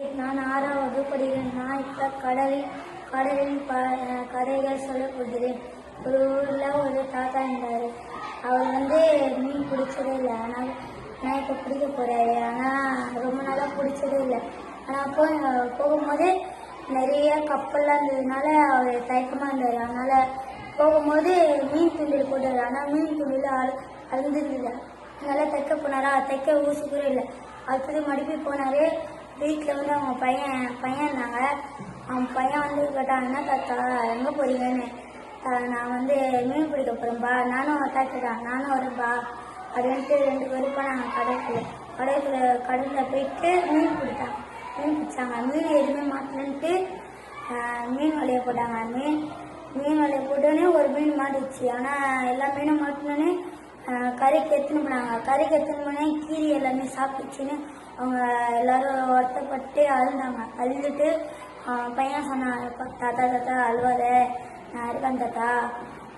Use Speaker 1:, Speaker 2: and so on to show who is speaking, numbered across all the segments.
Speaker 1: நான் ஆறாம் வகுப்பு படிக்கிறேன் நான் இப்போ கடலில் கடலின் ப கதைகள் சொல்லப் போகிறேன். ஒரு ஊரில் ஒரு தாத்தா இருந்தார். அவர் வந்து மீன் பிடிச்சதே இல்லை. ஆனால் நான் இப்போ பிடிக்க போகிறாரு ஆனால் ரொம்ப நாளாக பிடிச்சதே இல்லை. ஆனால் போ போகும்போது நிறைய கப்பல்லாம் இருந்ததுனால அவர் தயக்கமாக இருந்தார். அதனால் போகும்போது மீன் துண்டில் போட்டார். ஆனால் மீன் துண்டில் அழு அழுந்துருந்தது நல்லா தைக்க போனாரா? தைக்க ஊசி கூட இல்லை. அடுத்தது மறுபடி போனாரு. வீட்டில் வந்து அவங்க பையன் பையன் இருந்தாங்க. அவன் பையன் வந்து கேட்டான் என்ன தாத்தா எங்கே போறீங்கன்னு? நான் வந்து மீன் பிடிக்க போகிறேன்பா நானும் அத்தா நானும் வரேன்பா. அப்படின்ட்டு ரெண்டு பேரும் நாங்கள் கடலுக்குள்ள கடலுக்குள்ள கடலில் போயிட்டு மீன் பிடிச்சாங்க. மீன் பிடிச்சாங்க. மீன் எதுவுமே மாட்டலன்ட்டு மீன் வலையை போட்டாங்க. மீன் மீன் வலையை போட்டோன்னே ஒரு மீன் மாட்டுச்சு ஆனால் எல்லா மீனும் மாட்டினோன்னே கறிக்கு எடுத்துன்னு போனாங்க கறிக்கு எடுத்துன்னு போனே கீரி எல்லாமே சாப்பிட்டுச்சுன்னு அவங்க எல்லாரும் வருத்தப்பட்டு அழுந்தாங்க. அழுதுட்டு பையன் சொன்னான் தாத்தா தாத்தா அழுவாத. நான் இருக்கேன் தாத்தா.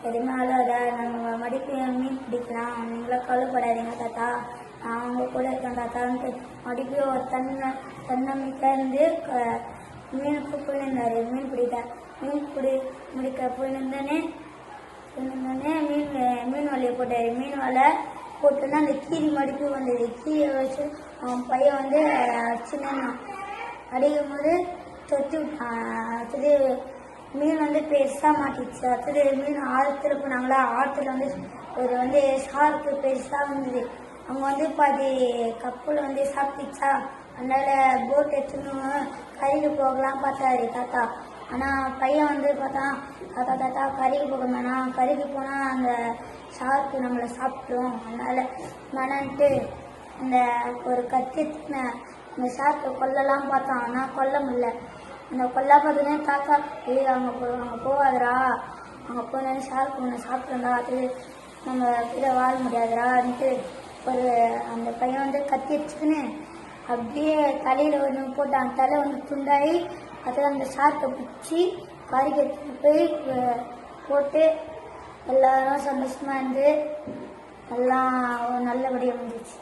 Speaker 1: எதுவுமே அழுவாத. நாங்கள் மடிப்பு மீன் பிடிக்கலாம். நீங்களாம் கவலைப்படாதீங்க தாத்தா. நான் அவங்க கூட இருக்கேன் தாத்தான்ட்டு மறுபடியும் ஒரு தன்ன தன்னம்பிக்கையாக இருந்து மீனுக்கு போயிருந்தாரு மீன் பிடிக்க மீன் பிடி முடிக்க போயிருந்தோடனே போயிருந்தோடனே மீன் மீன் போட்டாரு மீன் வலை போட்டோன்னா அந்த கீரி மடிப்பு வந்தது கீரியை வச்சு அவன் பையன் வந்து அடிச்சுன்னு அடிக்கும் போது தொத்து அடுத்தது மீன் வந்து பெருசாக மாட்டிச்சு அடுத்தது மீன் ஆழத்தில் போனாங்களா? ஆழத்தில் வந்து ஒரு வந்து ஷார்க்கு பெருசாக வந்தது. அவங்க வந்து பாதி கப்பில் வந்து சாப்பிட்டுச்சா? அதனால் போட் எடுத்துன்னு கரைக்கு போகலாம் பார்த்தாரு தாத்தா. ஆனால் பையன் வந்து பார்த்தான் தாத்தா தாத்தா கருகி போக வேணாம் கருகி போனால் அந்த ஷார்க்கு நம்மளை சாப்பிட்ரும் அதனால் வேணான்ட்டு அந்த ஒரு கத்தி அந்த ஷார்க்கை கொல்லலாம் பார்த்தான் ஆனால் கொல்ல முடியல. அந்த கொல்லா பார்த்தோன்னே தாத்தா ஏய் அங்கே போ அங்கே போகாதடா அங்கே போனோடனே ஷார்க்கு ஒன்று சாப்பிட்ருந்தா அது நம்ம கீழே வாழ முடியாதுடான்ட்டு ஒரு அந்த பையன் வந்து கத்தி வச்சுக்கின்னு அப்படியே தலையில் ஒன்று போட்டான் தலை வந்து துண்டாகி அதை அந்த ஷார்க்கை பிடிச்சி கறிக்கு போய் போட்டு எல்லாரும் சந்தோஷமா இருந்து எல்லாம் நல்லபடியாக வந்துச்சு